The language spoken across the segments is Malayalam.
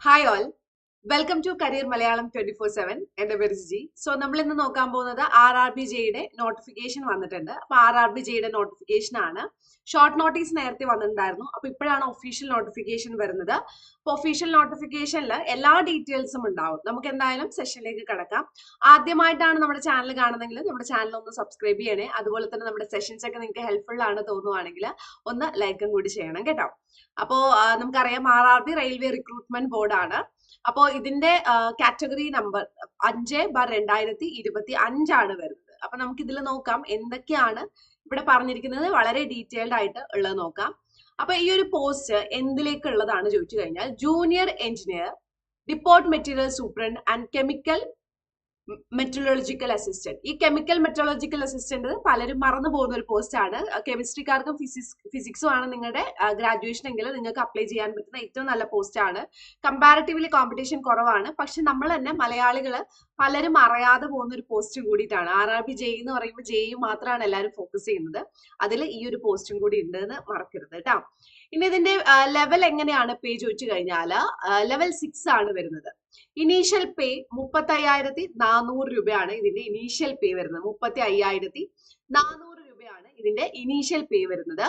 Hi all welcome to career Malayalam twenty four seven എന്റെ പേര് ജി സോ നമ്മൾ ഇന്ന് നോക്കാൻ പോകുന്നത് ആർ ആർ ബി ജെയുടെ നോട്ടിഫിക്കേഷൻ വന്നിട്ടുണ്ട്. അപ്പൊ ആർ ആർ ബി ജെയുടെ നോട്ടിഫിക്കേഷൻ ആണ്. ഷോർട്ട് നോട്ടീസ് നേരത്തെ വന്നിട്ടുണ്ടായിരുന്നു. അപ്പൊ ഇപ്പോഴാണ് ഒഫീഷ്യൽ നോട്ടിഫിക്കേഷൻ വരുന്നത്. അപ്പൊ ഒഫീഷ്യൽ നോട്ടിഫിക്കേഷനിൽ എല്ലാ ഡീറ്റെയിൽസും ഉണ്ടാവും. നമുക്ക് എന്തായാലും സെഷനിലേക്ക് കിടക്കാം. ആദ്യമായിട്ടാണ് നമ്മുടെ ചാനൽ കാണുന്നതെങ്കിൽ നമ്മുടെ ചാനൽ ഒന്ന് സബ്സ്ക്രൈബ് ചെയ്യണേ. അതുപോലെ തന്നെ നമ്മുടെ സെഷൻസ് ഒക്കെ നിങ്ങൾക്ക് ഹെൽപ്ഫുൾ ആണ് തോന്നുവാണെങ്കിൽ ഒന്ന് ലൈക്കും കൂടി ചെയ്യണം കേട്ടോ. അപ്പോ നമുക്കറിയാം R R B railway recruitment ബോർഡാണ് അപ്പോ ഇതിന്റെ കാറ്റഗറി നമ്പർ അഞ്ച് ബാർ രണ്ടായിരത്തി ഇരുപത്തി അഞ്ചാണ് വരുന്നത്. അപ്പൊ നമുക്ക് ഇതിൽ നോക്കാം എന്തൊക്കെയാണ് ഇവിടെ പറഞ്ഞിരിക്കുന്നത്. വളരെ ഡീറ്റെയിൽഡ് ആയിട്ട് ഉള്ളത് നോക്കാം. അപ്പൊ ഈ ഒരു പോസ്റ്റ് എന്തിലേക്കുള്ളതാണ് ചോദിച്ചു കഴിഞ്ഞാൽ junior engineer depot material superintendent and chemical metallurgical assistant ഈ കെമിക്കൽ മെട്രോളജിക്കൽ അസിസ്റ്റന്റ് പലരും മറന്നു പോകുന്ന ഒരു പോസ്റ്റ് ആണ്. കെമിസ്ട്രിക്കാർക്കും ഫിസിക്സ് ഫിസിക്സും ആണ് നിങ്ങളുടെ ഗ്രാജുവേഷൻ എങ്കിൽ നിങ്ങൾക്ക് അപ്ലൈ ചെയ്യാൻ പറ്റുന്ന ഏറ്റവും നല്ല പോസ്റ്റ് ആണ്. കമ്പാരിറ്റീവ്ലി കോമ്പറ്റീഷൻ കുറവാണ്. പക്ഷെ നമ്മൾ തന്നെ മലയാളികൾ പലരും അറിയാതെ പോകുന്ന ഒരു പോസ്റ്റ് കൂടിയിട്ടാണ്. ആർ ആർ ബി ജെ എന്ന് പറയുമ്പോൾ ജെയും മാത്രമാണ് എല്ലാവരും ഫോക്കസ് ചെയ്യുന്നത്. അതിൽ ഈ ഒരു പോസ്റ്റും കൂടി ഉണ്ടെന്ന് മറക്കരുത് കേട്ടോ ഇനി ഇതിന്റെ ലെവൽ എങ്ങനെയാണ് പേ ചോദിച്ചു കഴിഞ്ഞാൽ ലെവൽ സിക്സ് ആണ് വരുന്നത്. ഇനീഷ്യൽ പേ മുപ്പത്തി അയ്യായിരത്തി നാനൂറ് രൂപയാണ് ഇതിന്റെ ഇനീഷ്യൽ പേ വരുന്നത്. മുപ്പത്തി അയ്യായിരത്തി നാനൂറ് രൂപയാണ് ഇതിന്റെ ഇനീഷ്യൽ പേ വരുന്നത്.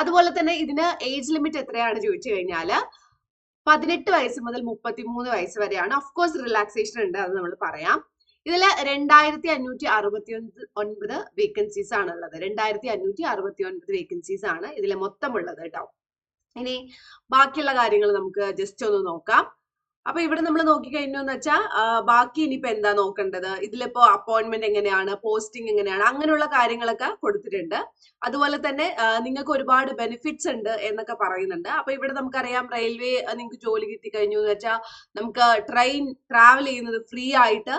അതുപോലെ തന്നെ ഇതിന് ഏജ് ലിമിറ്റ് എത്രയാണ് ചോദിച്ചു കഴിഞ്ഞാൽ പതിനെട്ട് വയസ്സ് മുതൽ മുപ്പത്തിമൂന്ന് വയസ്സ് വരെയാണ്. ഓഫ് കോഴ്സ് റിലാക്സേഷൻ ഉണ്ട് അത് നമ്മൾ പറയാം. ഇതിൽ രണ്ടായിരത്തി അഞ്ഞൂറ്റി അറുപത്തി ഒൻപത് വേക്കൻസീസ് ആണ് ഉള്ളത് രണ്ടായിരത്തി അഞ്ഞൂറ്റി അറുപത്തി ഒൻപത് വേക്കൻസീസ് ആണ് ഇതിലെ മൊത്തം ഉള്ളത് കേട്ടോ. ഇനി ബാക്കിയുള്ള കാര്യങ്ങൾ നമുക്ക് ജസ്റ്റ് ഒന്ന് നോക്കാം. അപ്പൊ ഇവിടെ നമ്മൾ നോക്കിക്കഴിഞ്ഞു എന്ന് വെച്ചാൽ ബാക്കി ഇനിയിപ്പോ എന്താ നോക്കേണ്ടത്? ഇതിലിപ്പോ അപ്പോയിന്റ്മെന്റ് എങ്ങനെയാണ്? പോസ്റ്റിംഗ് എങ്ങനെയാണ്? അങ്ങനെയുള്ള കാര്യങ്ങളൊക്കെ കൊടുത്തിട്ടുണ്ട്. അതുപോലെ തന്നെ നിങ്ങൾക്ക് ഒരുപാട് ബെനിഫിറ്റ്സ് ഉണ്ട് എന്നൊക്കെ പറയുന്നുണ്ട്. അപ്പൊ ഇവിടെ നമുക്കറിയാം റെയിൽവേ നിങ്ങൾക്ക് ജോലി കിട്ടി കഴിഞ്ഞു എന്ന് വെച്ചാൽ നമുക്ക് ട്രെയിൻ ട്രാവൽ ചെയ്യുന്നത് ഫ്രീ ആയിട്ട്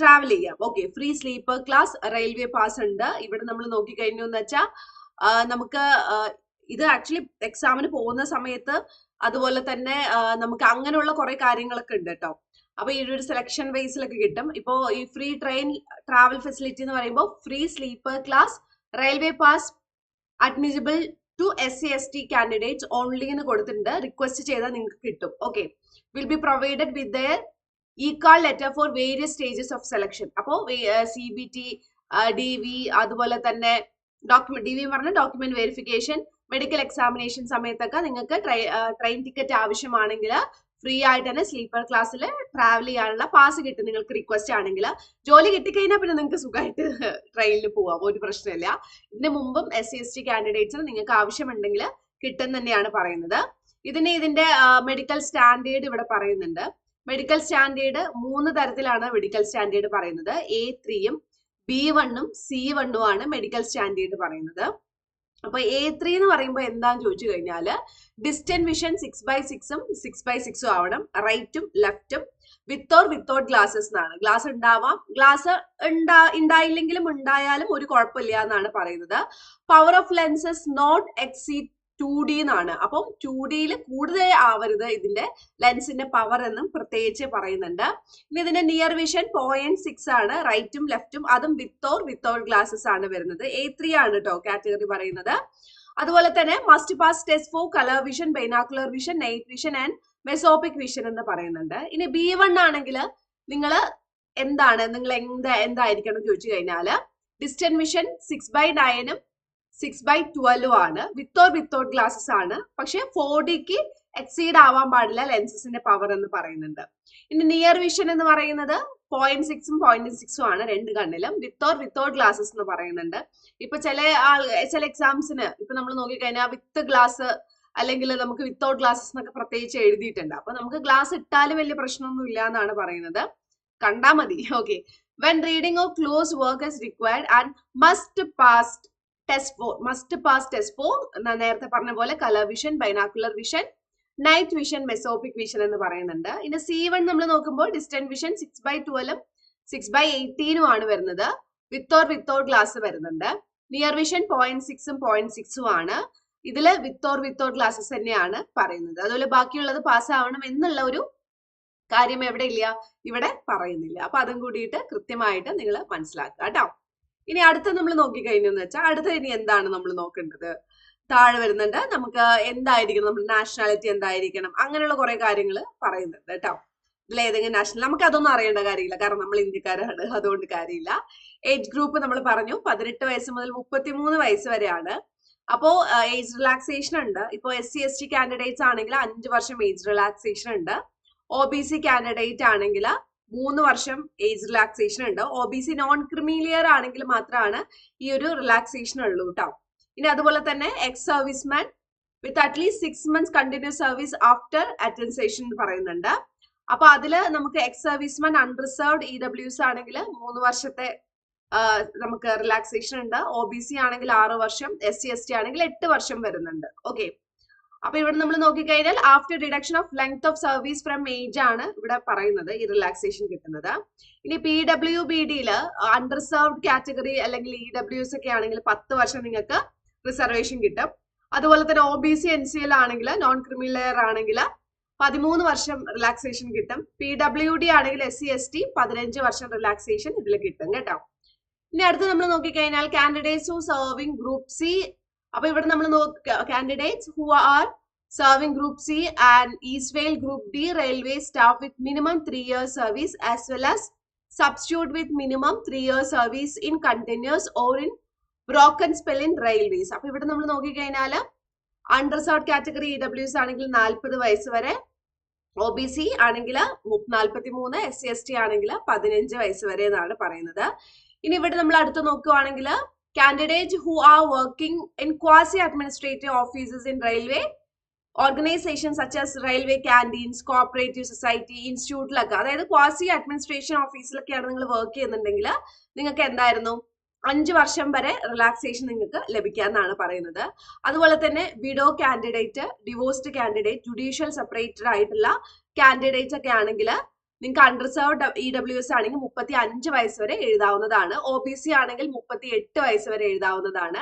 ട്രാവൽ ചെയ്യാം. Okay free sleeper class railway pass ഉണ്ട്. ഇവിടെ നമ്മൾ നോക്കിക്കഴിഞ്ഞു എന്ന് വെച്ചാൽ നമുക്ക് ഇത് ആക്ച്വലി എക്സാമിന് പോകുന്ന സമയത്ത് അതുപോലെ തന്നെ നമുക്ക് അങ്ങനെയുള്ള കുറെ കാര്യങ്ങളൊക്കെ ഉണ്ട് കേട്ടോ അപ്പൊ ഈ ഒരു സെലക്ഷൻ ബേസിലൊക്കെ കിട്ടും. ഇപ്പോ ഈ ഫ്രീ ട്രെയിൻ ട്രാവൽ ഫെസിലിറ്റി എന്ന് പറയുമ്പോൾ free sleeper class railway pass admissible to S C S T candidates only എന്ന് കൊടുത്തിട്ടുണ്ട്. റിക്വസ്റ്റ് ചെയ്താൽ നിങ്ങൾക്ക് കിട്ടും. Okay will be provided with their ഈ call letter for various stages of selection അപ്പോൾ C B T D V അതുപോലെ തന്നെ ഡോക്യുമെന്റ് ഡി വി പറഞ്ഞ ഡോക്യുമെന്റ് വെരിഫിക്കേഷൻ മെഡിക്കൽ എക്സാമിനേഷൻ സമയത്തൊക്കെ നിങ്ങൾക്ക് ട്രെയിൻ ടിക്കറ്റ് ആവശ്യമാണെങ്കിൽ ഫ്രീ ആയിട്ട് തന്നെ സ്ലീപ്പർ ക്ലാസ്സിൽ ട്രാവൽ ചെയ്യാനുള്ള പാസ് കിട്ടും നിങ്ങൾക്ക് റിക്വസ്റ്റ് ആണെങ്കിൽ. ജോലി കിട്ടിക്കഴിഞ്ഞാൽ പിന്നെ നിങ്ങൾക്ക് സുഖമായിട്ട് ട്രെയിനിൽ പോവാം ഒരു പ്രശ്നമില്ല. ഇതിന് മുമ്പും എസ് സി എസ് ടി കാൻഡിഡേറ്റ്സിന് നിങ്ങൾക്ക് ആവശ്യമുണ്ടെങ്കിൽ കിട്ടും തന്നെയാണ് പറയുന്നത്. ഇതിന് ഇതിന്റെ മെഡിക്കൽ സ്റ്റാൻഡേർഡ് ഇവിടെ പറയുന്നുണ്ട്. മെഡിക്കൽ സ്റ്റാൻഡേർഡ് മൂന്ന് തരത്തിലാണ് മെഡിക്കൽ സ്റ്റാൻഡേർഡ് പറയുന്നത്. എ ത്രീയും ബി വണ്ണും സി വണ്ണും ആണ് മെഡിക്കൽ സ്റ്റാൻഡേർഡ് പറയുന്നത്. അപ്പൊ എ ത്രീ എന്ന് പറയുമ്പോൾ എന്താന്ന് ചോദിച്ചു കഴിഞ്ഞാൽ ഡിസ്റ്റന്റ് വിഷൻ സിക്സ് ബൈ സിക്സും സിക്സ് ബൈ സിക്സും ആവണം. റൈറ്റും ലെഫ്റ്റും വിത്ത് ഓർ വിത്തൗട്ട് ഗ്ലാസസ് എന്നാണ്. ഗ്ലാസ് ഉണ്ടാവാം. ഗ്ലാസ് ഉണ്ടാ ഉണ്ടായില്ലെങ്കിലും ഉണ്ടായാലും ഒരു കുഴപ്പമില്ല എന്നാണ് പറയുന്നത്. Power of lenses not exceed two D എന്നാണ്. അപ്പം ടു ഡിയിൽ കൂടുതൽ ആവരുത് ഇതിന്റെ ലെൻസിന്റെ പവർ എന്നും പ്രത്യേകിച്ച് പറയുന്നുണ്ട്. ഇനി ഇതിന്റെ നിയർ വിഷൻ പോയിന്റ് സിക്സ് ആണ്. റൈറ്റും ലെഫ്റ്റും അതും വിത്ത് ഓർ വിത്തൗട്ട് ഗ്ലാസസ് ആണ് വരുന്നത്. എ ത്രീ ആണ് കേട്ടോ കാറ്റഗറി പറയുന്നത്. അതുപോലെ തന്നെ must pass test for colour vision binocular vision night vision and mesopic vision എന്ന് പറയുന്നുണ്ട്. ഇനി ബി വൺ ആണെങ്കിൽ നിങ്ങൾ എന്താണ്? നിങ്ങൾ എന്താ എന്തായിരിക്കണം ചോദിച്ചു കഴിഞ്ഞാൽ ഡിസ്റ്റന്റ് വിഷൻ സിക്സ് ബൈ നയനും സിക്സ് ബൈ ട്വൽവും ആണ്. വിത്ത് ഓർ വിത്തൗട്ട് ഗ്ലാസസ് ആണ്. പക്ഷെ ഫോർ ഡിക്ക് എക്സീഡ് ആവാൻ പാടില്ല ലെൻസസിന്റെ പവർ എന്ന് പറയുന്നുണ്ട് ഇനി നിയർ വിഷൻ എന്ന് പറയുന്നത് പോയിന്റ് സിക്സും പോയിന്റ് സിക്സും ആണ് രണ്ട് കണ്ണിലും. വിത്ത് ഓർ വിത്തൗട്ട് ഗ്ലാസസ് എന്ന് പറയുന്നുണ്ട്. ഇപ്പൊ ചില ആൾ ചില എക്സാംസിന് ഇപ്പൊ നമ്മൾ നോക്കിക്കഴിഞ്ഞാൽ വിത്ത് ഗ്ലാസ് അല്ലെങ്കിൽ നമുക്ക് വിത്തൗട്ട് ഗ്ലാസസ് എന്നൊക്കെ പ്രത്യേകിച്ച് എഴുതിയിട്ടുണ്ട്. അപ്പൊ നമുക്ക് ഗ്ലാസ് ഇട്ടാലും വലിയ പ്രശ്നമൊന്നും ഇല്ല എന്നാണ് പറയുന്നത്. കണ്ടാ മതി. Okay when reading of close work is required and must pass test for must pass test for നേരത്തെ പറഞ്ഞ പോലെ colour vision binocular vision night vision mesopic vision എന്ന് പറയുന്നുണ്ട്. ഇനി സി വൺ നമ്മൾ നോക്കുമ്പോൾ ഡിസ്റ്റന്റ് വിഷൻ സിക്സ് ബൈ ട്വൽവും സിക്സ് ബൈ എയ്റ്റീനും ആണ് വരുന്നത്. വിത്ത് ഓർ വിത്തൗട്ട് ഗ്ലാസ് വരുന്നുണ്ട്. നിയർ വിഷൻ പോയിന്റ് സിക്സും പോയിന്റ് സിക്സും ആണ്. ഇതിൽ വിത്ത് ഓർ വിത്തൗട്ട് ഗ്ലാസസ് തന്നെയാണ് പറയുന്നത്. അതുപോലെ ബാക്കിയുള്ളത് പാസ് ആവണം എന്നുള്ള ഒരു കാര്യം എവിടെ ഇല്ല ഇവിടെ പറയുന്നില്ല. അപ്പൊ അതും കൂടിയിട്ട് കൃത്യമായിട്ട് നിങ്ങൾ മനസ്സിലാക്കുക. കേട്ടോ? ഇനി അടുത്ത നമ്മൾ നോക്കിക്കഴിഞ്ഞെന്ന് വെച്ചാൽ അടുത്ത ഇനി എന്താണ് നമ്മൾ നോക്കേണ്ടത്? താഴെ വരുന്നുണ്ട്. നമുക്ക് എന്തായിരിക്കണം? നമ്മുടെ നാഷണാലിറ്റി എന്തായിരിക്കണം? അങ്ങനെയുള്ള കുറെ കാര്യങ്ങൾ പറയുന്നുണ്ട് കേട്ടോ. ഇതിൽ ഏതെങ്കിലും നാഷണൽ നമുക്ക് അതൊന്നും അറിയേണ്ട കാര്യമില്ല. കാരണം നമ്മൾ ഇന്ത്യക്കാരാണ്. അതുകൊണ്ട് കാര്യമില്ല. ഏജ് ഗ്രൂപ്പ് നമ്മൾ പറഞ്ഞു. പതിനെട്ട് വയസ്സ് മുതൽ മുപ്പത്തിമൂന്ന് വയസ്സ് വരെയാണ്. അപ്പോ ഏജ് റിലാക്സേഷൻ ഉണ്ട്. ഇപ്പോ S C S T candidates ആണെങ്കിൽ അഞ്ച് വർഷം ഏജ് റിലാക്സേഷൻ ഉണ്ട്. ഒ ബി സി കാൻഡിഡേറ്റ് ആണെങ്കിൽ മൂന്ന് വർഷം ഏജ് റിലാക്സേഷൻ ഉണ്ട്. O B C non creamy layer ആണെങ്കിൽ മാത്രമാണ് ഈ ഒരു റിലാക്സേഷൻ ഉള്ളൂ കേട്ടോ ഇനി അതുപോലെ തന്നെ ex serviceman with at least six months continuous service after attestation പറയുന്നുണ്ട്. അപ്പൊ അതിൽ നമുക്ക് ex serviceman unreserved E W S ആണെങ്കിൽ മൂന്ന് വർഷത്തെ നമുക്ക് റിലാക്സേഷൻ ഉണ്ട്. ഒ ബി സി ആണെങ്കിൽ ആറ് വർഷം എസ് സി എസ് ടി ആണെങ്കിൽ എട്ട് വർഷം വരുന്നുണ്ട്. ഓക്കെ അപ്പൊ ഇവിടെ നമ്മൾ നോക്കിക്കഴിഞ്ഞാൽ after deduction of length of service from age ആണ് ഇവിടെ പറയുന്നത് ഈ റിലാക്സേഷൻ കിട്ടുന്നത്. ഇനി പി ഡബ്ല്യു ബി ഡിയിൽ അൺറിസർവ്ഡ് കാറ്റഗറി അല്ലെങ്കിൽ ഇ ഡബ്ല്യൂസ് ഒക്കെ ആണെങ്കിൽ പത്ത് വർഷം നിങ്ങൾക്ക് റിസർവേഷൻ കിട്ടും. അതുപോലെ തന്നെ O B C N C L ആണെങ്കിൽ നോൺ ക്രിമിലെയർ ആണെങ്കിൽ പതിമൂന്ന് വർഷം റിലാക്സേഷൻ കിട്ടും. പി ഡബ്ല്യു ഡി ആണെങ്കിൽ എസ് സി എസ് ടി പതിനഞ്ച് വർഷം റിലാക്സേഷൻ ഇതിൽ കിട്ടും കേട്ടോ. ഇനി അടുത്ത് നമ്മൾ നോക്കിക്കഴിഞ്ഞാൽ candidates who serving group C അപ്പൊ ഇവിടെ നമ്മൾ candidates who are serving group C and erstwhile group D railway staff with minimum three year service as well as substitute with minimum three year service in continuous or in broken spell in railways അപ്പൊ ഇവിടെ നമ്മൾ നോക്കിക്കഴിഞ്ഞാൽ അൺറിസർവ്ഡ് കാറ്റഗറി ഇ ഡബ്ല്യൂസ് ആണെങ്കിൽ നാൽപ്പത് വയസ്സ് വരെ ഒ ബി സി ആണെങ്കിൽ നാൽപ്പത്തി മൂന്ന് എസ് സി എസ് ടി ആണെങ്കിൽ പതിനഞ്ച് വയസ്സ് വരെ എന്നാണ് പറയുന്നത്. ഇനി ഇവിടെ നമ്മൾ അടുത്ത് നോക്കുകയാണെങ്കിൽ who are working in quasi administrative offices in railway organisation such as railway canteens cooperative society ഇൻസ്റ്റിറ്റ്യൂട്ടിലൊക്കെ അതായത് ക്വാസി അഡ്മിനിസ്ട്രേഷൻ ഓഫീസിലൊക്കെയാണ് നിങ്ങൾ വർക്ക് ചെയ്യുന്നുണ്ടെങ്കിൽ നിങ്ങൾക്ക് എന്തായിരുന്നു? അഞ്ച് വർഷം വരെ റിലാക്സേഷൻ നിങ്ങൾക്ക് ലഭിക്കാമെന്നാണ് പറയുന്നത്. അതുപോലെ തന്നെ widow candidate divorced candidate judicial separated ആയിട്ടുള്ള കാൻഡിഡേറ്റ് ഒക്കെ ആണെങ്കിൽ നിങ്ങൾക്ക് അൺറിസർവ്ഡ് ഇ ഡബ്ല്യു എസ് ആണെങ്കിൽ മുപ്പത്തി അഞ്ച് വയസ്സ് വരെ എഴുതാവുന്നതാണ്. ഒ ബി സി ആണെങ്കിൽ മുപ്പത്തി എട്ട് വയസ്സ് വരെ എഴുതാവുന്നതാണ്.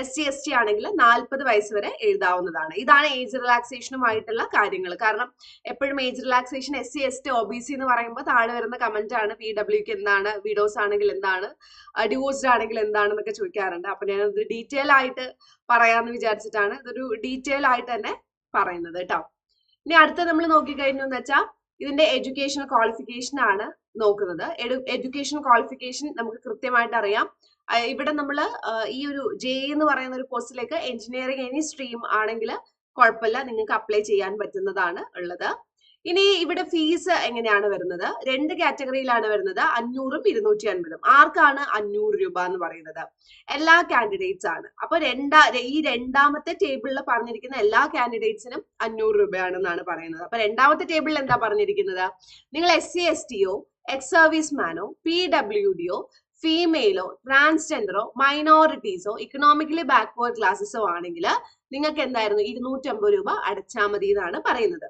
എസ് സി എസ് ടി ആണെങ്കിൽ നാൽപ്പത് വയസ്സ് വരെ എഴുതാവുന്നതാണ്. ഇതാണ് ഏജ് റിലാക്സേഷനുമായിട്ടുള്ള കാര്യങ്ങൾ. കാരണം എപ്പോഴും age relaxation S C S T O B C എന്ന് പറയുമ്പോൾ താഴെ വരുന്ന കമന്റ് ആണ് പി ഡബ്ല്യുക്ക് എന്താണ് വിഡോസ് ആണെങ്കിൽ എന്താണ് ഡിവോഴ്സ്ഡ് ആണെങ്കിൽ എന്താണെന്നൊക്കെ ചോദിക്കാറുണ്ട്. അപ്പൊ ഞാനത് ഡീറ്റെയിൽ ആയിട്ട് പറയാന്ന് വിചാരിച്ചിട്ടാണ് ഇതൊരു ഡീറ്റെയിൽ ആയിട്ട് തന്നെ പറയുന്നത് കേട്ടോ. ഇനി അടുത്ത നമ്മൾ നോക്കിക്കഴിഞ്ഞു എന്ന് വെച്ചാൽ ഇതിന്റെ എഡ്യൂക്കേഷണൽ ക്വാളിഫിക്കേഷൻ ആണ് നോക്കുന്നത്. എഡ്യൂക്കേഷൻ ക്വാളിഫിക്കേഷൻ നമുക്ക് കൃത്യമായിട്ട് അറിയാം. ഇവിടെ നമ്മൾ ഈ ഒരു ജെ എന്ന് പറയുന്ന ഒരു പോസ്റ്റിലേക്ക് എഞ്ചിനീയറിംഗ് എനി സ്ട്രീം ആണെങ്കിൽ കുഴപ്പമില്ല. നിങ്ങൾക്ക് അപ്ലൈ ചെയ്യാൻ പറ്റുന്നതാണ് ഉള്ളത്. ഇനി ഇവിടെ ഫീസ് എങ്ങനെയാണ് വരുന്നത്? രണ്ട് കാറ്റഗറിയിലാണ് വരുന്നത്. അഞ്ഞൂറും ഇരുന്നൂറ്റി അൻപതും ആർക്കാണ് അഞ്ഞൂറ് രൂപ എന്ന് പറയുന്നത്? എല്ലാ കാൻഡിഡേറ്റ്സ് ആണ്. അപ്പൊ രണ്ടാ ഈ രണ്ടാമത്തെ ടേബിളിൽ പറഞ്ഞിരിക്കുന്ന എല്ലാ കാൻഡിഡേറ്റ്സിനും അഞ്ഞൂറ് രൂപയാണെന്നാണ് പറയുന്നത്. അപ്പൊ രണ്ടാമത്തെ ടേബിളിൽ എന്താ പറഞ്ഞിരിക്കുന്നത്? നിങ്ങൾ എസ് സി എസ് ടിയോ എക്സ് സർവീസ് മാനോ പി ഡബ്ല്യു ഡിയോ ഫീമെയിലോ ട്രാൻസ്ജെൻഡറോ മൈനോറിറ്റീസോ ഇക്കണോമിക്കലി ബാക്ക്വേർഡ് ക്ലാസ്സസോ ആണെങ്കിൽ നിങ്ങൾക്ക് എന്തായിരുന്നു? ഇരുന്നൂറ്റമ്പത് രൂപ അടച്ചാൽ മതി എന്നാണ് പറയുന്നത്.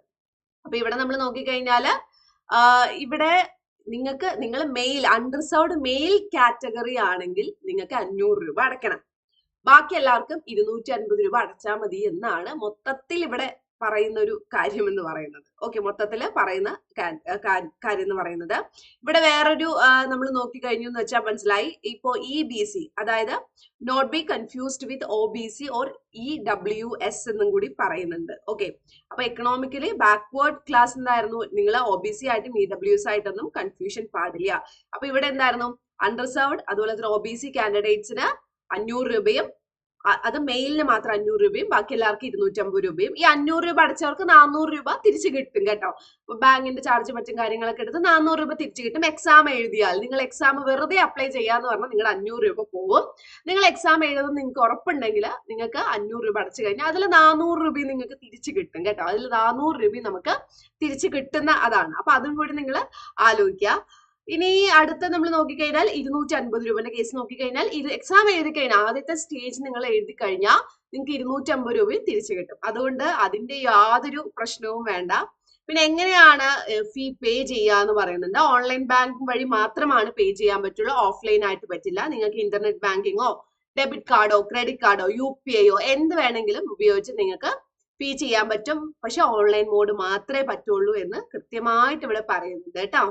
അപ്പൊ ഇവിടെ നമ്മൾ നോക്കിക്കഴിഞ്ഞാൽ ഇവിടെ നിങ്ങൾക്ക് നിങ്ങൾ മെയിൽ അൺറിസർവ്ഡ് മെയിൽ കാറ്റഗറി ആണെങ്കിൽ നിങ്ങൾക്ക് അഞ്ഞൂറ് രൂപ അടയ്ക്കണം. ബാക്കി എല്ലാവർക്കും ഇരുന്നൂറ്റി അൻപത് രൂപ അടച്ചാൽ മതി എന്നാണ് മൊത്തത്തിൽ ഇവിടെ പറയുന്ന ഒരു കാര്യം എന്ന് പറയുന്നത് ഓക്കെ മൊത്തത്തിൽ പറയുന്ന കാര്യം എന്ന് പറയുന്നത്. ഇവിടെ വേറൊരു നമ്മൾ നോക്കി കഴിഞ്ഞു എന്ന് വെച്ചാൽ മനസ്സിലായി. ഇപ്പോ ഇ ബി സി അതായത് not be confused with O B C or E W S എന്നും കൂടി പറയുന്നുണ്ട്. ഓക്കെ അപ്പൊ എക്കണോമിക്കലി ബാക്ക്വേർഡ് ക്ലാസ് എന്തായിരുന്നു? നിങ്ങൾ ഒ ബി സി ആയിട്ടും ഇ ഡബ്ല്യു എസ് ആയിട്ടൊന്നും കൺഫ്യൂഷൻ പാടില്ല. അപ്പൊ ഇവിടെ എന്തായിരുന്നു? അൺറിസർവ്ഡ് അതുപോലെ തന്നെ ഒ ബി സി കാൻഡിഡേറ്റ്സിന് അഞ്ഞൂറ് രൂപയും അത് മെയിലിന് മാത്രം അഞ്ഞൂറ് രൂപയും ബാക്കി എല്ലാവർക്കും ഇരുന്നൂറ്റമ്പത് രൂപയും. ഈ അഞ്ഞൂറ് രൂപ അടച്ചവർക്ക് നാനൂറ് രൂപ തിരിച്ചു കിട്ടും കേട്ടോ. ബാങ്കിന്റെ ചാർജ് മറ്റും കാര്യങ്ങളൊക്കെ എടുത്ത് നാനൂറ് രൂപ തിരിച്ചു കിട്ടും. എക്സാം എഴുതിയാൽ നിങ്ങൾ എക്സാം വെറുതെ അപ്ലൈ ചെയ്യാന്ന് പറഞ്ഞാൽ നിങ്ങൾ അഞ്ഞൂറ് രൂപ പോകും. നിങ്ങൾ എക്സാം എഴുതുന്നത് നിങ്ങൾക്ക് ഉറപ്പുണ്ടെങ്കിൽ നിങ്ങൾക്ക് അഞ്ഞൂറ് രൂപ അടച്ചു കഴിഞ്ഞാൽ അതിൽ നാനൂറ് രൂപയും നിങ്ങൾക്ക് തിരിച്ചു കിട്ടും കേട്ടോ. അതിൽ നാനൂറ് രൂപയും നമുക്ക് തിരിച്ചു കിട്ടുന്ന അതാണ്. അപ്പൊ അതും കൂടി നിങ്ങൾ ആലോചിക്കുക. ഇനി അടുത്ത നമ്മൾ നോക്കിക്കഴിഞ്ഞാൽ ഇരുന്നൂറ്റി അൻപത് രൂപയുടെ കേസ് നോക്കിക്കഴിഞ്ഞാൽ ഇത് എക്സാം എഴുതി കഴിഞ്ഞാൽ ആദ്യത്തെ സ്റ്റേജ് നിങ്ങൾ എഴുതി കഴിഞ്ഞാൽ നിങ്ങൾക്ക് ഇരുന്നൂറ്റി അമ്പത് രൂപയും തിരിച്ചു കിട്ടും. അതുകൊണ്ട് അതിന്റെ യാതൊരു പ്രശ്നവും വേണ്ട. പിന്നെ എങ്ങനെയാണ് ഫീ പേ ചെയ്യുക എന്ന് പറയുന്നുണ്ട് ഓൺലൈൻ ബാങ്ക് വഴി മാത്രമാണ് പേ ചെയ്യാൻ പറ്റുള്ളൂ. ഓഫ്ലൈൻ ആയിട്ട് പറ്റില്ല. നിങ്ങൾക്ക് ഇന്റർനെറ്റ് ബാങ്കിങ്ങോ ഡെബിറ്റ് കാർഡോ ക്രെഡിറ്റ് കാർഡോ യു പി ഐയോ എന്ത് വേണമെങ്കിലും ഉപയോഗിച്ച് നിങ്ങൾക്ക് പേ ചെയ്യാൻ പറ്റും. പക്ഷെ ഓൺലൈൻ മോഡ് മാത്രമേ പറ്റുള്ളൂ എന്ന് കൃത്യമായിട്ട് ഇവിടെ പറയുന്നുണ്ട് കേട്ടോ.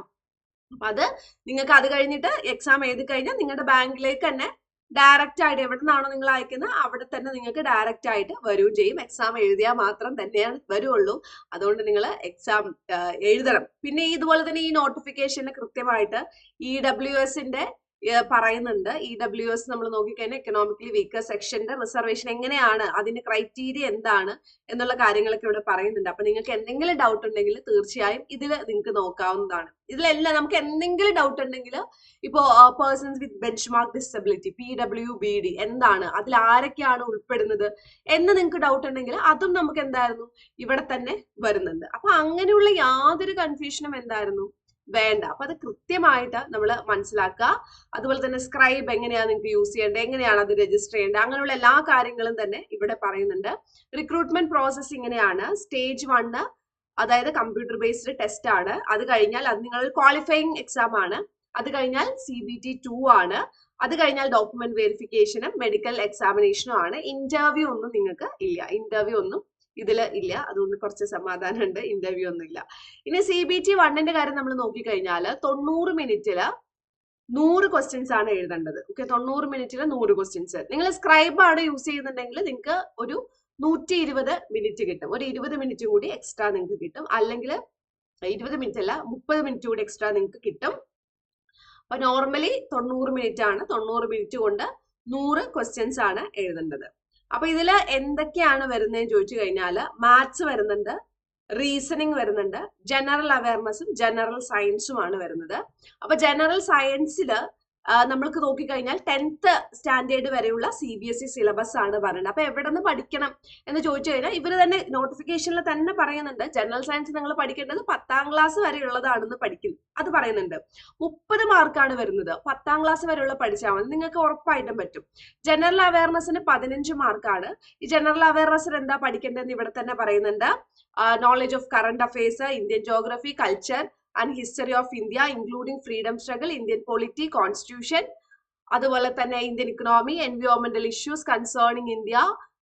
അപ്പൊ അത് നിങ്ങൾക്ക് അത് കഴിഞ്ഞിട്ട് എക്സാം എഴുതി കഴിഞ്ഞാൽ നിങ്ങളുടെ ബാങ്കിലേക്ക് തന്നെ ഡയറക്റ്റ് ആയിട്ട് എവിടെ നിന്നാണോ നിങ്ങൾ അയക്കുന്നത് അവിടെ തന്നെ നിങ്ങൾക്ക് ഡയറക്റ്റ് ആയിട്ട് വരികയും ചെയ്യും. എക്സാം എഴുതിയാൽ മാത്രം തന്നെയാണ് വരുള്ളൂ. അതുകൊണ്ട് നിങ്ങൾ എക്സാം എഴുതണം. പിന്നെ ഇതുപോലെ തന്നെ ഈ നോട്ടിഫിക്കേഷന് കൃത്യമായിട്ട് ഇ ഡബ്ല്യു എസിന്റെ പറയുന്നുണ്ട്. ഇ ഡബ്ല്യു എസ് നമ്മൾ നോക്കിക്കഴിഞ്ഞാൽ എക്കണോമിക്കലി വീക്കർ സെക്ഷന്റെ റിസർവേഷൻ എങ്ങനെയാണ്? അതിന്റെ ക്രൈറ്റീരിയ എന്താണ്? എന്നുള്ള കാര്യങ്ങളൊക്കെ ഇവിടെ പറയുന്നുണ്ട്. അപ്പൊ നിങ്ങൾക്ക് എന്തെങ്കിലും ഡൗട്ട് ഉണ്ടെങ്കിൽ തീർച്ചയായും ഇതിൽ നിങ്ങൾക്ക് നോക്കാവുന്നതാണ്. ഇതിലെല്ലാം നമുക്ക് എന്തെങ്കിലും ഡൗട്ട് ഉണ്ടെങ്കിൽ ഇപ്പോ persons with benchmark disability P W B D എന്താണ്? അതിൽ ആരൊക്കെയാണ് ഉൾപ്പെടുന്നത്? എന്ന് നിങ്ങൾക്ക് ഡൗട്ട് ഉണ്ടെങ്കിൽ അതും നമുക്ക് എന്തായിരുന്നു? ഇവിടെ തന്നെ വരുന്നുണ്ട്. അപ്പൊ അങ്ങനെയുള്ള യാതൊരു കൺഫ്യൂഷനും എന്തായിരുന്നു? വേണ്ട. അപ്പൊ അത് കൃത്യമായിട്ട് നമ്മൾ മനസ്സിലാക്കുക. അതുപോലെ തന്നെ സ്ക്രൈബ് എങ്ങനെയാണ് നിങ്ങൾക്ക് യൂസ് ചെയ്യേണ്ടത്? എങ്ങനെയാണ് അത് രജിസ്റ്റർ ചെയ്യേണ്ടത്? അങ്ങനെയുള്ള എല്ലാ കാര്യങ്ങളും തന്നെ ഇവിടെ പറയുന്നുണ്ട്. റിക്രൂട്ട്മെന്റ് പ്രോസസ് ഇങ്ങനെയാണ്. സ്റ്റേജ് വണ്ണ് അതായത് കമ്പ്യൂട്ടർ ബേസ്ഡ് ടെസ്റ്റ് ആണ്. അത് കഴിഞ്ഞാൽ അത് നിങ്ങൾ ക്വാളിഫയിങ് എക്സാം ആണ്. അത് കഴിഞ്ഞാൽ സി ബി ടി ടു ആണ്. അത് കഴിഞ്ഞാൽ ഡോക്യുമെന്റ് വെരിഫിക്കേഷനും മെഡിക്കൽ എക്സാമിനേഷനും ആണ്. ഇന്റർവ്യൂ ഒന്നും നിങ്ങൾക്ക് ഇല്ല. ഇന്റർവ്യൂ ഒന്നും ഇതിൽ ഇല്ല. അതുകൊണ്ട് കുറച്ച് സമാധാനമുണ്ട്. ഇന്റർവ്യൂ ഒന്നും ഇല്ല ഇനി സി ബി ടി വണ്ണിന്റെ കാര്യം നമ്മൾ നോക്കിക്കഴിഞ്ഞാൽ തൊണ്ണൂറ് മിനിറ്റിൽ നൂറ് ക്വസ്റ്റ്യൻസ് ആണ് എഴുതേണ്ടത്. ഓക്കെ തൊണ്ണൂറ് മിനിറ്റിൽ നൂറ് ക്വസ്റ്റ്യൻസ് നിങ്ങൾ സ്ക്രൈബ് ആണ് യൂസ് ചെയ്യുന്നുണ്ടെങ്കിൽ നിങ്ങൾക്ക് ഒരു നൂറ്റി ഇരുപത് മിനിറ്റ് കിട്ടും. ഒരു ഇരുപത് മിനിറ്റ് കൂടി എക്സ്ട്രാ നിങ്ങൾക്ക് കിട്ടും. അല്ലെങ്കിൽ ഇരുപത് മിനിറ്റ് അല്ല മുപ്പത് മിനിറ്റ് കൂടി എക്സ്ട്രാ നിങ്ങൾക്ക് കിട്ടും. അപ്പൊ നോർമലി തൊണ്ണൂറ് മിനിറ്റ് ആണ്. തൊണ്ണൂറ് മിനിറ്റ് കൊണ്ട് നൂറ് ക്വസ്റ്റ്യൻസ് ആണ് എഴുതേണ്ടത്. അപ്പൊ ഇതിൽ എന്തൊക്കെയാണ് വരുന്നതെന്ന് ചോദിച്ചു കഴിഞ്ഞാൽ മാത്സ് വരുന്നുണ്ട് റീസണിങ് വരുന്നുണ്ട് ജനറൽ അവയർനെസ്സും ജനറൽ സയൻസും ആണ് വരുന്നത്. അപ്പൊ ജനറൽ സയൻസിൽ നമ്മൾക്ക് നോക്കിക്കഴിഞ്ഞാൽ ടെൻത്ത് സ്റ്റാൻഡേർഡ് വരെയുള്ള C B S E syllabus ആണ് പറയുന്നത്. അപ്പൊ എവിടെ നിന്ന് പഠിക്കണം എന്ന് ചോദിച്ചു കഴിഞ്ഞാൽ ഇവർ തന്നെ നോട്ടിഫിക്കേഷനിൽ തന്നെ പറയുന്നുണ്ട്. ജനറൽ സയൻസ് നിങ്ങൾ പഠിക്കേണ്ടത് പത്താം ക്ലാസ് വരെയുള്ളതാണെന്ന് പഠിക്കും. അത് പറയുന്നുണ്ട്. മുപ്പത് മാർക്കാണ് വരുന്നത്. പത്താം ക്ലാസ് വരെയുള്ള പഠിച്ചാൽ മതി. നിങ്ങൾക്ക് ഉറപ്പായിട്ടും പറ്റും. ജനറൽ അവയർനെസ്സിന് പതിനഞ്ച് മാർക്കാണ് ഈ ജനറൽ അവയർനെസ്സിൽ എന്താ പഠിക്കേണ്ടതെന്ന് ഇവിടെ തന്നെ പറയുന്നുണ്ട്. Knowledge of current affairs Indian geography culture and history of India including freedom struggle Indian polity constitution അതുപോലെ തന്നെ Indian economy എൻവയോൺമെന്റൽ issues concerning India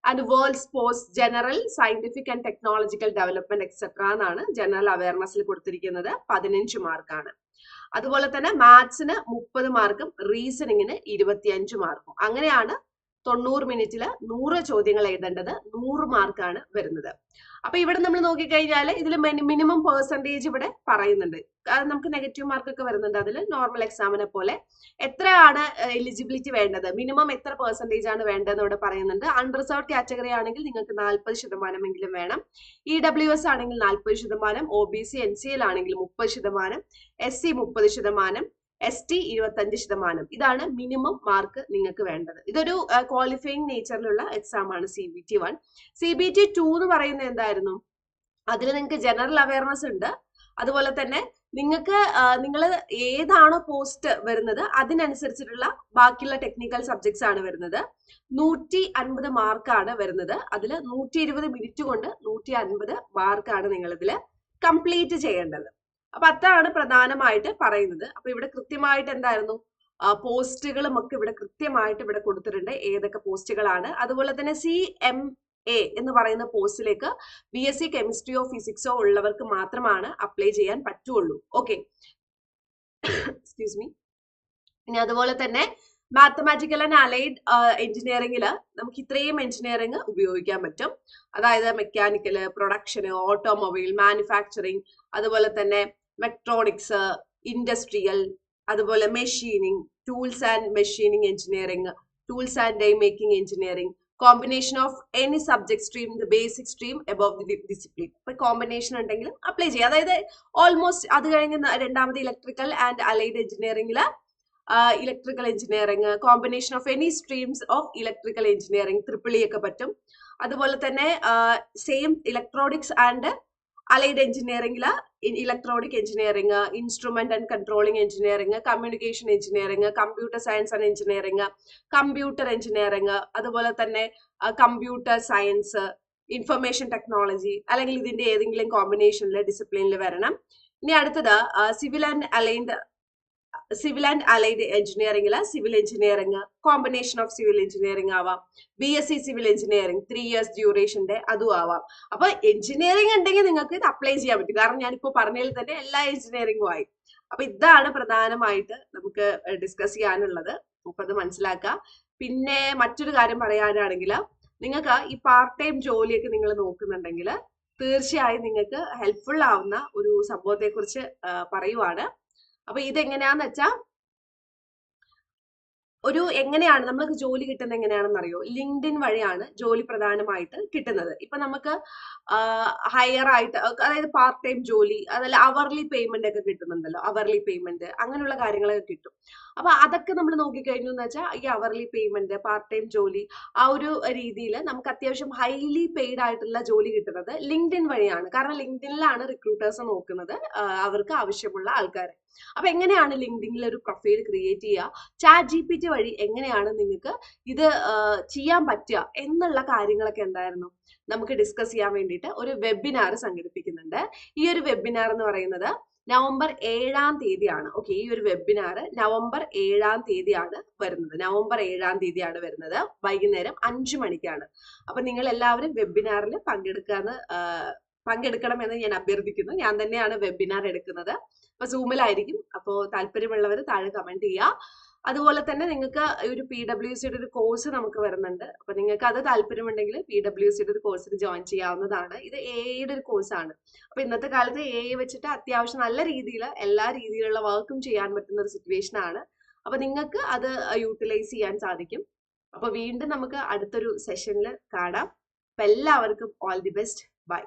and world sports general scientific and technological development etcetera എന്നാണ് ജനറൽ അവയർനെസ്സിൽ കൊടുത്തിരിക്കുന്നത്. പതിനഞ്ച് മാർക്കാണ്. അതുപോലെ തന്നെ മാത്സിന് മുപ്പത് മാർക്കും റീസണിങ്ങിന് ഇരുപത്തിയഞ്ച് മാർക്കും. അങ്ങനെയാണ് തൊണ്ണൂറ് മിനിറ്റിൽ നൂറ് ചോദ്യങ്ങൾ എഴുതേണ്ടത് നൂറ് മാർക്കാണ് വരുന്നത്. അപ്പൊ ഇവിടെ നമ്മൾ നോക്കിക്കഴിഞ്ഞാൽ ഇതിൽ മിനിമം പെർസെന്റേജ് ഇവിടെ പറയുന്നുണ്ട്. അത് നമുക്ക് നെഗറ്റീവ് മാർക്ക് ഒക്കെ വരുന്നുണ്ട്. അതിൽ നോർമൽ എക്സാമിനെ പോലെ എത്രയാണ് എലിജിബിലിറ്റി വേണ്ടത്? മിനിമം എത്ര പെർസെന്റേജ് ആണ് വേണ്ടതെന്ന് ഇവിടെ പറയുന്നുണ്ട്. അൺറിസർവ്ഡ് കാറ്റഗറി ആണെങ്കിൽ നിങ്ങൾക്ക് നാൽപ്പത് ശതമാനമെങ്കിലും വേണം. ഇ ഡബ്ല്യു എസ് ആണെങ്കിൽ നാൽപ്പത് ശതമാനം O B C N C L ആണെങ്കിൽ മുപ്പത് ശതമാനം എസ് സി മുപ്പത് ശതമാനം എസ് ടി ഇരുപത്തഞ്ച് ശതമാനം. ഇതാണ് മിനിമം മാർക്ക് നിങ്ങൾക്ക് വേണ്ടത്. ഇതൊരു ക്വാളിഫയിങ് നേച്ചറിലുള്ള എക്സാം ആണ് C B T one C B T two എന്ന് പറയുന്നത് എന്തായിരുന്നു? അതിൽ നിങ്ങൾക്ക് ജനറൽ അവയർനെസ് ഉണ്ട്. അതുപോലെ തന്നെ നിങ്ങൾക്ക് നിങ്ങൾ ഏതാണോ പോസ്റ്റ് വരുന്നത് അതിനനുസരിച്ചിട്ടുള്ള ബാക്കിയുള്ള ടെക്നിക്കൽ സബ്ജക്ട്സ് ആണ് വരുന്നത്. നൂറ്റി അൻപത് മാർക്കാണ് വരുന്നത്. അതിൽ നൂറ്റി ഇരുപത് മിനിറ്റ് കൊണ്ട് നൂറ്റി അൻപത് മാർക്കാണ് നിങ്ങളിതിൽ കംപ്ലീറ്റ് ചെയ്യേണ്ടത്. അപ്പൊ അതാണ് പ്രധാനമായിട്ട് പറയുന്നത്. അപ്പൊ ഇവിടെ കൃത്യമായിട്ട് എന്തായിരുന്നു? പോസ്റ്റുകളും ഒക്കെ ഇവിടെ കൃത്യമായിട്ട് ഇവിടെ കൊടുത്തിട്ടുണ്ട്. ഏതൊക്കെ പോസ്റ്റുകളാണ്. അതുപോലെ തന്നെ സി എം എ എന്ന് പറയുന്ന പോസ്റ്റിലേക്ക് ബി എസ് സി കെമിസ്ട്രിയോ ഫിസിക്സോ ഉള്ളവർക്ക് മാത്രമാണ് അപ്ലൈ ചെയ്യാൻ പറ്റുള്ളൂ. ഓക്കെ. Excuse me. ഇനി അതുപോലെ തന്നെ മാത്തമാറ്റിക്കൽ ആൻഡ് അലൈഡ് എഞ്ചിനീയറിംഗിൽ നമുക്ക് ഇത്രയും എഞ്ചിനീയറിംഗ് ഉപയോഗിക്കാൻ പറ്റും. അതായത് മെക്കാനിക്കൽ പ്രൊഡക്ഷന് ഓട്ടോമൊബൈൽ മാനുഫാക്ചറിങ് അതുപോലെ തന്നെ മെക്ട്രോണിക്സ് ഇൻഡസ്ട്രിയൽ അതുപോലെ machining tools and machining engineering tools and die making engineering combination of any subject stream the basic stream above the discipline അപ്പൊ കോമ്പിനേഷൻ ഉണ്ടെങ്കിലും അപ്ലൈ ചെയ്യാം അതായത് ഓൾമോസ്റ്റ് അത് കഴിഞ്ഞ് രണ്ടാമത് ഇലക്ട്രിക്കൽ ആൻഡ് അലൈഡ് എഞ്ചിനീയറിംഗിൽ electrical engineering combination of any streams of electrical engineering triple E ഒക്കെ പറ്റും. അതുപോലെ തന്നെ സെയിം ഇലക്ട്രോണിക്സ് ആൻഡ് അലൈഡ് എഞ്ചിനീയറിംഗിൽ electronic engineering instrument and controlling engineering communication engineering computer science and engineering computer engineering അതുപോലെ തന്നെ കമ്പ്യൂട്ടർ സയൻസ് ഇൻഫർമേഷൻ ടെക്നോളജി അല്ലെങ്കിൽ ഇതിന്റെ ഏതെങ്കിലും കോമ്പിനേഷനിൽ ഡിസിപ്ലിനിൽ വരണം. ഇനി അടുത്തത് civil and aligned civil and allied എഞ്ചിനീയറിംഗിൽ civil engineering combination of civil engineering ആവാം. B S C civil engineering three years ഡ്യൂറേഷന്റെ അതും ആവാം. അപ്പൊ എഞ്ചിനീയറിംഗ് ഉണ്ടെങ്കിൽ നിങ്ങൾക്ക് ഇത് അപ്ലൈ ചെയ്യാൻ പറ്റും. കാരണം ഞാനിപ്പോ പറഞ്ഞതിൽ തന്നെ എല്ലാ എഞ്ചിനീയറിംഗും ആയി. അപ്പൊ ഇതാണ് പ്രധാനമായിട്ട് നമുക്ക് ഡിസ്കസ് ചെയ്യാനുള്ളത്. അപ്പൊ അത് പിന്നെ മറ്റൊരു കാര്യം പറയാനാണെങ്കിൽ നിങ്ങൾക്ക് ഈ പാർട്ട് ടൈം ജോലിയൊക്കെ നിങ്ങൾ നോക്കുന്നുണ്ടെങ്കിൽ തീർച്ചയായും നിങ്ങൾക്ക് ഹെൽപ്ഫുൾ ആവുന്ന ഒരു സംഭവത്തെക്കുറിച്ച് പറയുവാണ്. അപ്പൊ ഇതെങ്ങനെയാന്ന് വെച്ചാൽ ഒരു എങ്ങനെയാണ് നമ്മൾക്ക് ജോലി കിട്ടുന്നത് എങ്ങനെയാണെന്ന് അറിയോ ലിങ്ക്ഡിൻ വഴിയാണ് ജോലി പ്രധാനമായിട്ട് കിട്ടുന്നത്. ഇപ്പൊ നമുക്ക് ഹയർ ആയിട്ട് അതായത് പാർട്ട് ടൈം ജോലി അതല്ല അവർലി പേയ്മെന്റ് ഒക്കെ കിട്ടുന്നുണ്ടല്ലോ. അവർലി പേയ്മെന്റ് അങ്ങനെയുള്ള കാര്യങ്ങളൊക്കെ കിട്ടും. അപ്പൊ അതൊക്കെ നമ്മൾ നോക്കിക്കഴിഞ്ഞു എന്ന് വെച്ചാൽ ഈ അവർലി പേയ്മെന്റ് പാർട്ട് ടൈം ജോലി ആ ഒരു രീതിയിൽ നമുക്ക് അത്യാവശ്യം ഹൈലി പെയ്ഡ് ആയിട്ടുള്ള ജോലി കിട്ടുന്നത് ലിങ്ക്ഡിൻ വഴിയാണ്. കാരണം ലിങ്ക്ഡിനിലാണ് റിക്രൂട്ടേഴ്സ് നോക്കുന്നത് അവർക്ക് ആവശ്യമുള്ള ആൾക്കാരെ. അപ്പൊ എങ്ങനെയാണ് ലിങ്ക്ഡിനിൽ ഒരു പ്രൊഫൈൽ ക്രിയേറ്റ് ചെയ്യുക? ചാറ്റ് ജി പി ടി വഴി എങ്ങനെയാണ് നിങ്ങൾക്ക് ഇത് ചെയ്യാൻ പറ്റുക എന്നുള്ള കാര്യങ്ങളൊക്കെ എന്തായിരുന്നു? നമുക്ക് ഡിസ്കസ് ചെയ്യാൻ വേണ്ടിയിട്ട് ഒരു വെബിനാർ സംഘടിപ്പിക്കുന്നുണ്ട്. ഈ ഒരു വെബിനാർ എന്ന് പറയുന്നത് നവംബർ ഏഴാം തീയതിയാണ്. ഓക്കെ ഈ ഒരു വെബിനാർ നവംബർ ഏഴാം തീയതിയാണ് വരുന്നത്. നവംബർ ഏഴാം തീയതിയാണ് വരുന്നത്. വൈകുന്നേരം അഞ്ചു മണിക്കാണ്. അപ്പൊ നിങ്ങൾ എല്ലാവരും വെബിനാറിൽ പങ്കെടുക്കാന്ന് പങ്കെടുക്കണമെന്ന് ഞാൻ അഭ്യർത്ഥിക്കുന്നു. ഞാൻ തന്നെയാണ് വെബിനാർ എടുക്കുന്നത്. അപ്പൊ സൂമിലായിരിക്കും അപ്പോൾ താല്പര്യമുള്ളവർ താഴെ കമന്റ് ചെയ്യുക അതുപോലെ തന്നെ നിങ്ങൾക്ക് ഒരു പി ഡബ്ല്യു സിയുടെ ഒരു കോഴ്സ് നമുക്ക് വരുന്നുണ്ട്. അപ്പൊ നിങ്ങൾക്ക് അത് താല്പര്യമുണ്ടെങ്കിൽ പി ഡബ്ല്യു സിയുടെ ഒരു കോഴ്സിൽ ജോയിൻ ചെയ്യാവുന്നതാണ്. ഇത് എ ഐയുടെ ഒരു കോഴ്സാണ് അപ്പൊ ഇന്നത്തെ കാലത്ത് എ ഐ വെച്ചിട്ട് അത്യാവശ്യം നല്ല രീതിയിൽ എല്ലാ രീതിയിലുള്ള വർക്കും ചെയ്യാൻ പറ്റുന്ന ഒരു സിറ്റുവേഷൻ ആണ്. അപ്പൊ നിങ്ങൾക്ക് അത് യൂട്ടിലൈസ് ചെയ്യാൻ സാധിക്കും. അപ്പൊ വീണ്ടും നമുക്ക് അടുത്തൊരു സെഷനിൽ കാണാം. അപ്പൊ എല്ലാവർക്കും ഓൾ ദി ബെസ്റ്റ് ബൈ